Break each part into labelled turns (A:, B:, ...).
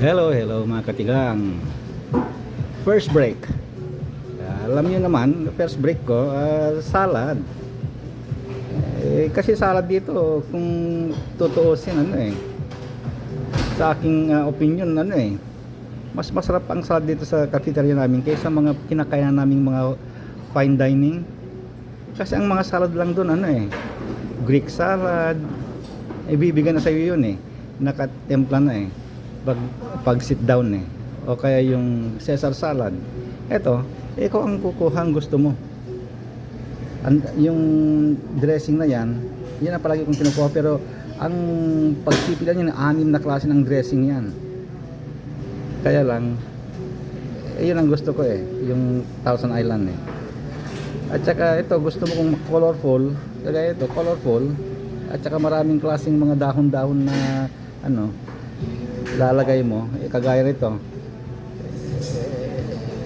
A: Hello, hello mga katigang. First break. Alam niyo naman, first break ko, ah, salad. Eh, kasi salad dito, kung tutuusin, ano eh, sa aking ah, opinion, ano eh, mas masarap ang salad dito sa cafeteria namin kaysa mga kinakain naming mga fine dining. Kasi ang mga salad lang doon, ano eh, Greek salad, ibibigay na sa iyo yun eh, nakatempla na eh pag, pag sit down eh. O kaya yung Caesar salad. Eto ikaw ang kukuha ang gusto mo. Ang, yung dressing na yan yan ang palagi kong kinukuha pero ang pagpipilan yan anim na klase ng dressing yan. Kaya lang eh, yun ang gusto ko eh yung Thousand Island eh. At saka ito gusto mo kung colorful kaya ito colorful. At saka maraming klaseng mga dahon-dahon na ano lalagay mo eh, kagaya rito.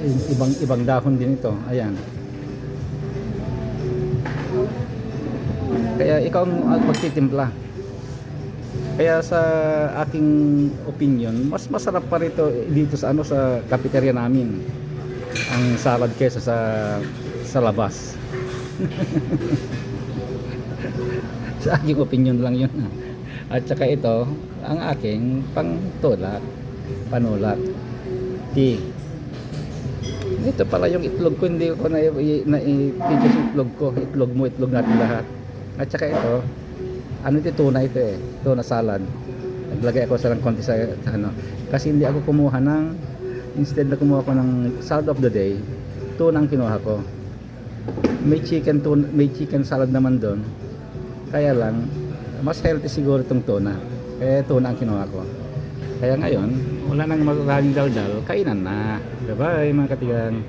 A: Eh, ibang ibang dahon din ito. Ayan. Kaya ikaw ang magtitimpla. Kaya sa aking opinion mas masarap pa rito eh, dito sa ano sa cafeteria namin. Ang salad kesa sa sa labas. Sa aking opinion lang yun at saka ito ang aking pang tulak panulat tea. Ito pala yung itlog ko hindi ko na, na, yung itlog ko. Itlog mo itlog natin lahat. At saka ito ano ito tuna ito eh. Tuna salad. Naglagay ako sa ng konti sa ano. Kasi hindi ako kumuha ng instead na kumuha ko ng salad of the day tuna ang kinuha ko. May chicken tuna, may chicken salad naman doon kaya lang mas healthy siguro itong tuna. Kaya tuna ang kinuha ko. Kaya ngayon wala nang maraming daldal kainan na. Bye bye mga katigang